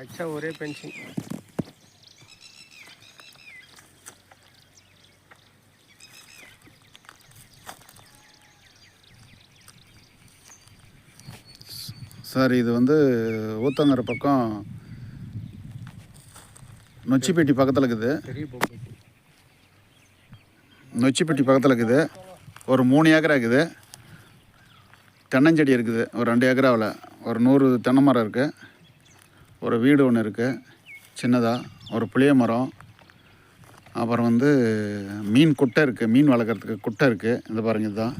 அச்சா ஒரே pension. Sir இது வந்து ஊத்தங்கரை பக்கம் நொச்சிப்பேட்டி பக்கத்தில் இருக்குது. நொச்சிப்பேட்டி பக்கத்தில் இருக்குது. ஒரு மூணு ஏக்கரா இருக்குது. தென்னஞ்செடி இருக்குது. ஒரு ரெண்டு ஏக்கராவில். ஒரு நூறு தென்னை மரம் இருக்குது ஒரு வீடு ஒன்று இருக்குது சின்னதாக ஒரு புளிய மரம். அப்புறம் வந்து மீன் குட்டை இருக்குது மீன் வளர்க்குறதுக்கு குட்டை இருக்குது இந்த பாருங்க இதுதான்.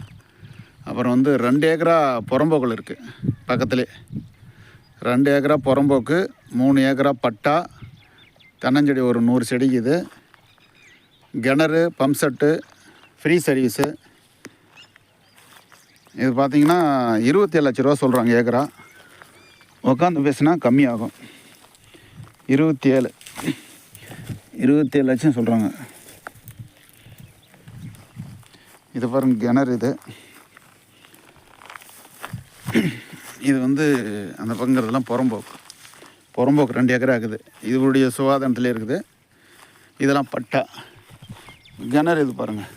அப்புறம் வந்து ரெண்டு ஏக்கரா புறம்போக்கள் இருக்குது பக்கத்துலேயே ரெண்டு ஏக்கரா புறம்போக்கு மூணு ஏக்கரா பட்டா. தென்னஞ்செடி ஒரு நூறு செடிக்கு இது. கிணறு பம்ப் செட்டு ஃப்ரீ சர்வீஸு. இது பார்த்திங்கன்னா இருபத்தி ஏழு லட்ச ரூபா சொல்கிறாங்க ஏக்கரா. உட்காந்து பேசுனா கம்மியாகும். இருபத்தி ஏழு இருபத்தி ஏழு லட்சம் சொல்கிறாங்க இது பாருங்க கிணறு இது. இது வந்து அந்த பக்கங்கிறதுலாம் புறம்போக்கு. புறம்போக்கு ரெண்டு ஏக்கர் இருக்குது. இதனுடைய சுகாதாரத்திலே இருக்குது. இதெல்லாம் பட்டா. கிணறு இது பாருங்கள்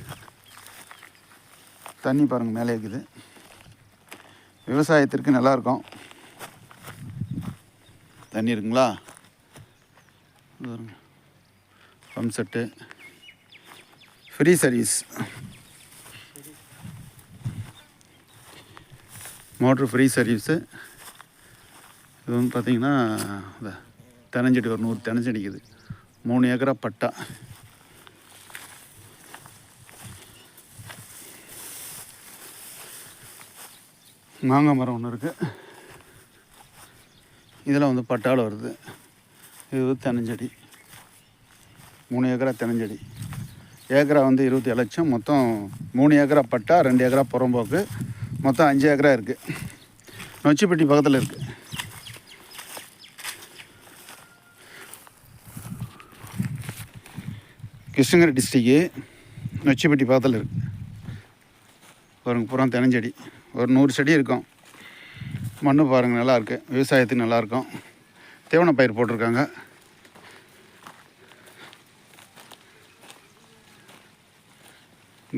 தண்ணி பாருங்கள் மேலே இருக்குது. விவசாயத்திற்கு நல்லாயிருக்கும் தண்ணி இருக்குங்களா pump set free service motor free service இது வந்து பார்த்திங்கன்னா இந்த தெனஞ்செடி ஒரு நூறு தெனஞ்செடிக்குது மூணு ஏக்கரா பட்டா. மாங்காய் மரம் ஒன்று இருக்குது இதெல்லாம் வந்து பட்டாளம் வருது. இது வந்து தென்னஞ்செடி மூணு ஏக்கரா தென்னஞ்செடி ஏக்கரா வந்து இருபத்தி ஏழு லட்சம். மொத்தம் மூணு ஏக்கரா பட்டா ரெண்டு ஏக்கரா புறம்போக்கு. மொத்தம் அஞ்சு ஏக்கரா இருக்குது நொச்சிப்பட்டி பக்கத்தில் இருக்குது கிருஷ்ணகிரி டிஸ்ட்ரிக்கு நொச்சிப்பட்டி பக்கத்தில் இருக்குது பாருங்க புறம் தெனஞ்செடி ஒரு நூறு செடி இருக்கும். மண் பாருங்கள் நல்லாயிருக்கு. விவசாயத்துக்கு நல்லாயிருக்கும். தேவன பயிர் போட்டிருக்காங்க.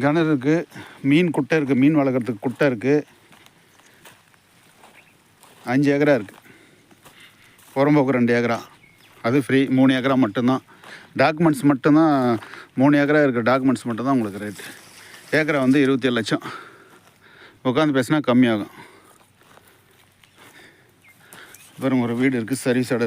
கிணறு இருக்குது மீன் குட்டை இருக்குது மீன் வளர்க்குறதுக்கு குட்டை இருக்குது அஞ்சு ஏக்கரா இருக்குது புறம்போக்கு ரெண்டு ஏக்கரா. அது ஃப்ரீ மூணு ஏக்கரா மட்டும்தான். டாக்குமெண்ட்ஸ் மட்டும்தான் மூணு ஏக்கரா இருக்குது டாக்குமெண்ட்ஸ் மட்டும்தான் உங்களுக்கு ரேட்டு ஏக்கரா வந்து இருபத்தி ஏழு லட்சம். உட்காந்து பேசினா கம்மியாகும். வெறும் ஒரு வீடு இருக்குது சர்வீஸோட